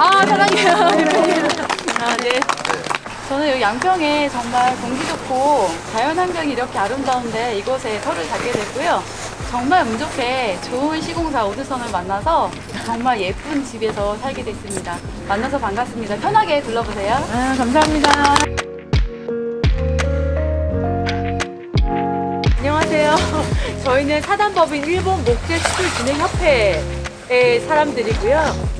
사랑해요. 아, 네. 저는 여기 양평에 정말 공기 좋고 자연 환경이 이렇게 아름다운데 이곳에 터를 잡게 됐고요. 정말 운 좋게 좋은 시공사 오드선을 만나서 정말 예쁜 집에서 살게 됐습니다. 만나서 반갑습니다. 편하게 둘러보세요. 아, 감사합니다. 안녕하세요. 저희는 사단법인 일본 목재 수출 진행 협회의 사람들이고요.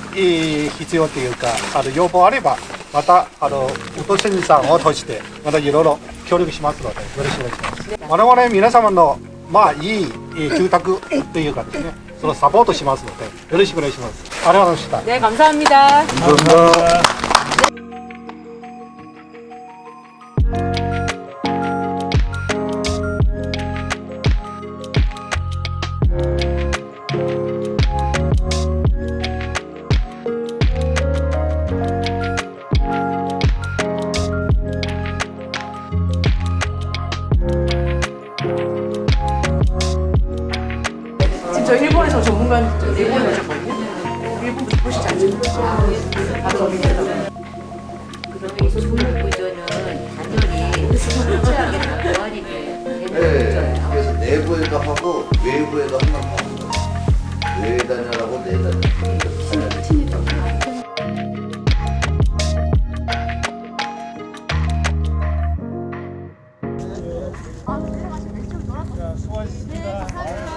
えー必要というかあの要望あればまたあのウトセンさんを通してまたいろいろ協力しますのでよろしくお願いします我々皆様のまあいいえー住宅というかですねそのサポートしますのでよろしくお願いしますありがとうございました 네, 감사합니다. 지금 저 일본에서 전문가 일본에 오셨거든요. 일본부터 보시지 않습니까? 아, 저기 그러면 이 수목 구조는 단열이 철저하게 보완이 되는 네, 구조예요. 그래서 내부에도 하고 외부에도 한번 하는 거예요. 외 단열하고 내 단열. 수고하셨습니다.